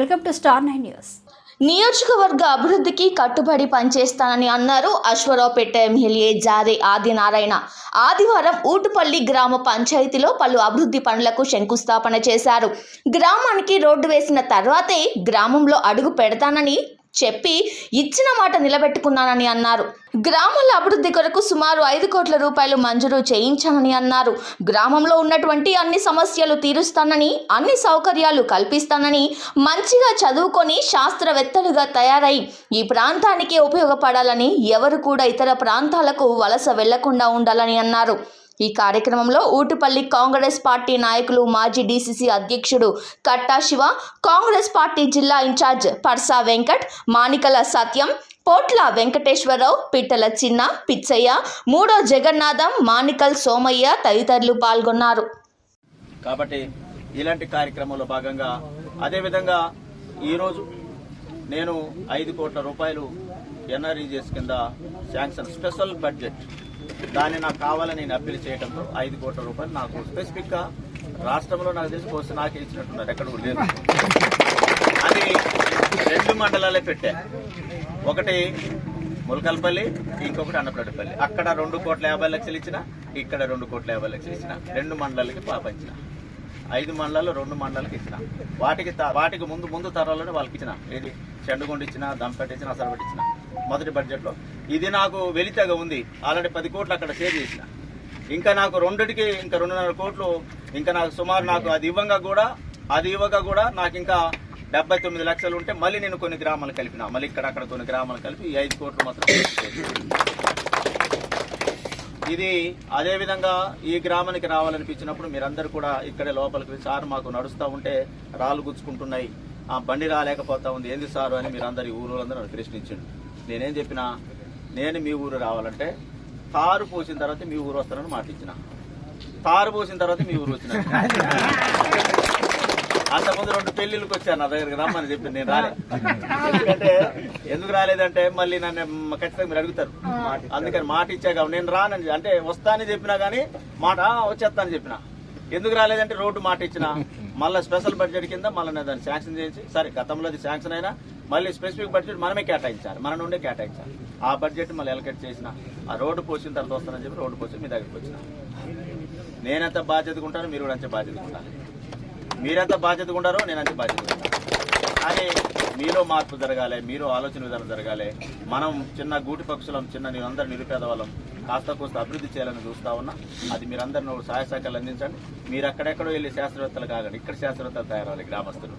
Welcome to star nine news. నియోజకవర్గ అభివృద్ధికి కట్టుబడి పనిచేస్తానని అన్నారు అశ్వరావుపేట ఎమ్మెల్యే జారే ఆదినారాయణ. ఆదివారం ఊటుపల్లి గ్రామ పంచాయతీలో పలు అభివృద్ధి పనులకు శంకుస్థాపన చేశారు. గ్రామానికి రోడ్డు వేసిన తర్వాతే గ్రామంలో అడుగు పెడతానని చెప్పి ఇచ్చిన మాట నిలబెట్టుకున్నానని అన్నారు. గ్రామాల అభివృద్ధి కొరకు సుమారు ఐదు కోట్ల రూపాయలు మంజూరు చేయించానని అన్నారు. గ్రామంలో ఉన్నటువంటి అన్ని సమస్యలు తీరుస్తానని అన్ని సౌకర్యాలు కల్పిస్తానని మంచిగా చదువుకొని శాస్త్రవేత్తలుగా తయారై ఈ ప్రాంతానికి ఉపయోగపడాలని ఎవరు కూడా ఇతర ప్రాంతాలకు వలస వెళ్ళకుండా ఉండాలని అన్నారు. ఈ కార్యక్రమంలో ఊటుపల్లి కాంగ్రెస్ పార్టీ నాయకులు మాజీ డీసీసీ అధ్యక్షుడు కట్టా శివ కాంగ్రెస్ పార్టీ జిల్లా ఇన్ఛార్జ్ పర్సా వెంకట్ మాణికల సత్యం పోట్ల వెంకటేశ్వరరావు పిట్టల చిన్న పిచ్చయ్య మూడో జగన్నాథం మాణికల్ సోమయ్య తదితరులు పాల్గొన్నారు. కాబట్టి ఇలాంటి కార్యక్రమంలో భాగంగా అదేవిధంగా ఈరోజు నేను ఐదు కోట్ల రూపాయలు ఎన్ఆర్ఈజిఎస్ కింద శాంక్షన్ స్పెషల్ బడ్జెట్ దాన్ని నాకు కావాలని నేను అప్పీల్ చేయడంతో ఐదు కోట్ల రూపాయలు నాకు స్పెసిఫిక్గా రాష్ట్రంలో నాకు తెలిసి పోస్ట్ నాకే ఇచ్చినట్టున్నారు. ఎక్కడ కూడా లేదు. అది రెండు మండలాలే పెట్టా. ఒకటి ములకల్పల్లి ఇంకొకటి అన్నపరెడ్డిపల్లి అక్కడ రెండు కోట్ల యాభై లక్షలు ఇచ్చిన ఇక్కడ రెండు కోట్ల యాభై లక్షలు ఇచ్చిన. రెండు మండలాలకి పాపించిన ఐదు మండలాలు రెండు మండలాలకి ఇచ్చిన. వాటికి త- వాటికి ముందు ముందు తరాల్లోనే వాళ్ళకి ఇచ్చిన. ఏది? చెండుగుండి ఇచ్చిన దంపటి ఇచ్చిన అసలు ఇచ్చిన. మొదటి బడ్జెట్లో. ఇది నాకు వెలితగా ఉంది. ఆల్రెడీ పది కోట్లు అక్కడ షేర్ చేసిన. ఇంకా నాకు రెండిటికి ఇంకా రెండున్నర కోట్లు ఇంకా నాకు సుమారు నాకు అది ఇవ్వంగా కూడా అది ఇవ్వగా కూడా నాకు ఇంకా డెబ్బై తొమ్మిది లక్షలు ఉంటే మళ్ళీ నేను కొన్ని గ్రామాలు కలిపిన. మళ్ళీ ఇక్కడ అక్కడ కొన్ని గ్రామాలు కలిపి ఈ ఐదు కోట్లు మాత్రం ఇది అదేవిధంగా ఈ గ్రామానికి రావాలనిపించినప్పుడు మీరందరూ కూడా ఇక్కడే లోపలికి వెళ్ళి, సార్ మాకు నడుస్తూ ఉంటే రాళ్ళు గుచ్చుకుంటున్నాయి. ఆ బండి రాలేకపోతా ఉంది. ఏంది సారు? అని మీరందరూ ఊరు అందరూ ప్రశ్నించండి నేనేం చెప్పినా నేను మీ ఊరు రావాలంటే తారు పోసిన తర్వాత మీ ఊరు వస్తానని మాట ఇచ్చిన. తారు పోసిన తర్వాత మీ ఊరు వచ్చిన. అంతకుముందు రెండు పెళ్ళిళ్ళకి వచ్చాను నా దగ్గరికి రమ్మని చెప్పింది నేను రాలే. ఎందుకంటే ఎందుకు రాలేదంటే మళ్ళీ నన్ను ఖచ్చితంగా మీరు అడుగుతారు. అందుకని మాట ఇచ్చాక నేను రానని అంటే వస్తానని చెప్పినా కానీ మాట వచ్చేస్తానని చెప్పిన. ఎందుకు రాలేదంటే రోడ్డు మాట ఇచ్చిన. మళ్ళీ స్పెషల్ బడ్జెట్ కింద మళ్ళీ నేను దాన్ని శాంక్షన్ చేసి సరే గతంలో అది శాంక్షన్ అయినా మళ్ళీ స్పెసిఫిక్ బడ్జెట్ మనమే కేటాయించాలి మన నుండే కేటాయించాలి. ఆ బడ్జెట్ మళ్ళీ ఎలకెట్ చేసిన ఆ రోడ్డు పోసిన తర్వాత వస్తానని చెప్పి రోడ్డు పోసి మీ దగ్గరికి వచ్చిన. నేనెంత బాధ్యతగా ఉంటాను మీరు కూడా అంత బాధ్యతగా ఉండాలి. మీరెంత బాధ్యతగా ఉంటారో నేను అంత బాధ్యతగా ఉంటాను. కానీ మీలో మార్పు జరగాలి మీరు ఆలోచన విధానం జరగాలి. మనం చిన్న గూటి పక్షులం చిన్న అందరు నిరుపేద వాళ్ళం కాస్త కోస్త అభివృద్ధి చేయాలని చూస్తా ఉన్నా అది మీరందరూ సహాయ సహకారాలు అందించండి. మీరు అక్కడెక్కడో వెళ్ళి శాస్త్రవేత్తలు కాగండి ఇక్కడ శాస్త్రవేత్తలు తయారవ్వాలి గ్రామస్తులు.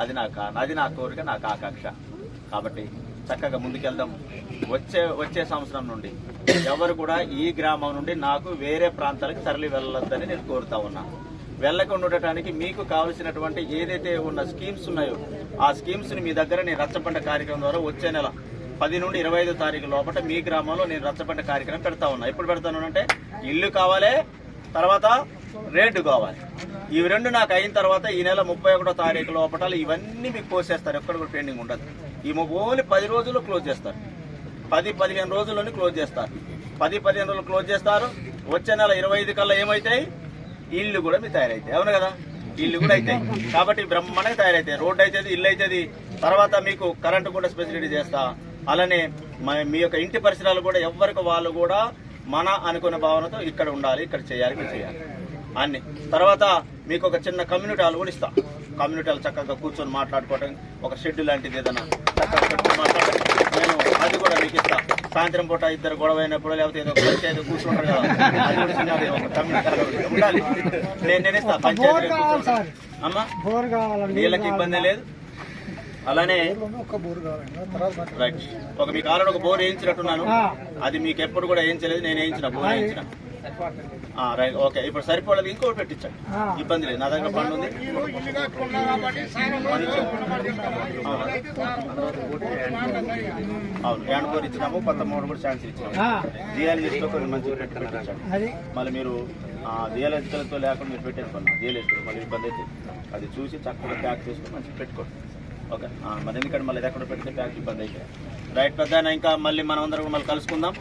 అది నా అది నా కోరిక నాకు ఆకాంక్ష కాబట్టి చక్కగా ముందుకెళ్దాం. వచ్చే వచ్చే సంవత్సరం నుండి ఎవరు కూడా ఈ గ్రామం నుండి నాకు వేరే ప్రాంతాలకు తరలి వెళ్ళొద్దని నేను కోరుతా ఉన్నా. వెళ్ళకుండా ఉండటానికి మీకు కావలసినటువంటి ఏదైతే ఉన్న స్కీమ్స్ ఉన్నాయో ఆ స్కీమ్స్ని మీ దగ్గర నేను రచ్చబండ కార్యక్రమం ద్వారా వచ్చే నెల పది నుండి ఇరవై ఐదో తారీఖు లోపల మీ గ్రామంలో నేను రచ్చబండ కార్యక్రమం పెడతా ఉన్నా. ఎప్పుడు పెడతాను అంటే ఇల్లు కావాలి తర్వాత రేటు కావాలి. ఇవి రెండు నాకు అయిన తర్వాత ఈ నెల ముప్పై ఒకటో తారీఖు లోపల ఇవన్నీ మీకు కోసేస్తారు ఎక్కడ కూడా పెండింగ్ ఉండదు. ఈ ఓన్లీ పది రోజుల్లో క్లోజ్ చేస్తారు. పది పదిహేను రోజుల్లోనే క్లోజ్ చేస్తారు. పది పదిహేను రోజులు క్లోజ్ చేస్తారు. వచ్చే నెల ఇరవై ఐదు కల్లా ఏమైతాయి? ఇల్లు కూడా మీ తయారైతాయి. అవును కదా? ఇల్లు కూడా అవుతాయి కాబట్టి బ్రహ్మాండంగా తయారైతాయి. రోడ్డు అవుతుంది ఇల్లు అవుతుంది తర్వాత మీకు కరెంటు కూడా స్పెసిలిటీ చేస్తా. అలానే మీ యొక్క ఇంటి పరిసరాలు కూడా ఎవరికి వాళ్ళు కూడా మన అనుకున్న భావనతో ఇక్కడ ఉండాలి ఇక్కడ చేయాలి ఇక్కడ చేయాలి. అన్ని. తర్వాత మీకు ఒక చిన్న కమ్యూనిటీ హాల్ కూడా ఇస్తా. కమ్యూనిటీ హాల్ చక్కగా కూర్చొని మాట్లాడుకోవడం ఒక షెడ్ లాంటిది ఏదైనా చక్కగా నేను అది కూడా మీకు ఇస్తా. సాయంత్రం పూట ఇద్దరు గొడవ అయినప్పుడు లేకపోతే ఏదో పంచాయతీ కూర్చుంటారు కదా అది కూడా చిన్నది ఒక కమ్యూనిటీ హాల్ ఒకటి. ఉండాలి. నేను నేను ఇస్తా పంచాయతీ. అమ్మా నీళ్ళకి ఇబ్బంది లేదు. అలానే రైట్ ఒక మీకు ఆల్రెడీ ఒక బోర్ వేయించినట్టున్నాను. అది మీకు ఎప్పుడు కూడా వేయించలేదు నేను వేయించిన బోర్ వేయించిన. Right okay. ఇప్పుడు సరిపోలేదు ఇంకోటి పెట్టించండి. ఇబ్బంది లేదు నా దగ్గర పని ఉంది అవును. హ్యాండ్ బోర్ ఇచ్చినాము కొత్త మోడల్ కూడా శాంక్షన్ ఇచ్చినాము. జియాలజిస్ట్ కొన్ని పెట్టించండి. అది. మళ్ళీ మీరు జియాలజికల్తో లేకుండా మీరు పెట్టేసుకున్నాం జియాలజికల్ మళ్ళీ ఇబ్బంది అయితే అది చూసి చక్కగా ప్యాక్ చేసుకుని మంచిగా పెట్టుకోండి. ఓకే. మరి ఎందుకంటే మళ్ళీ ఎక్కడ పెడితే ప్యాక్ ఇబ్బంది అయితే. రైట్ పెద్ద ఇంకా మళ్ళీ మనం అందరం మళ్ళీ కలుసుకుందాం.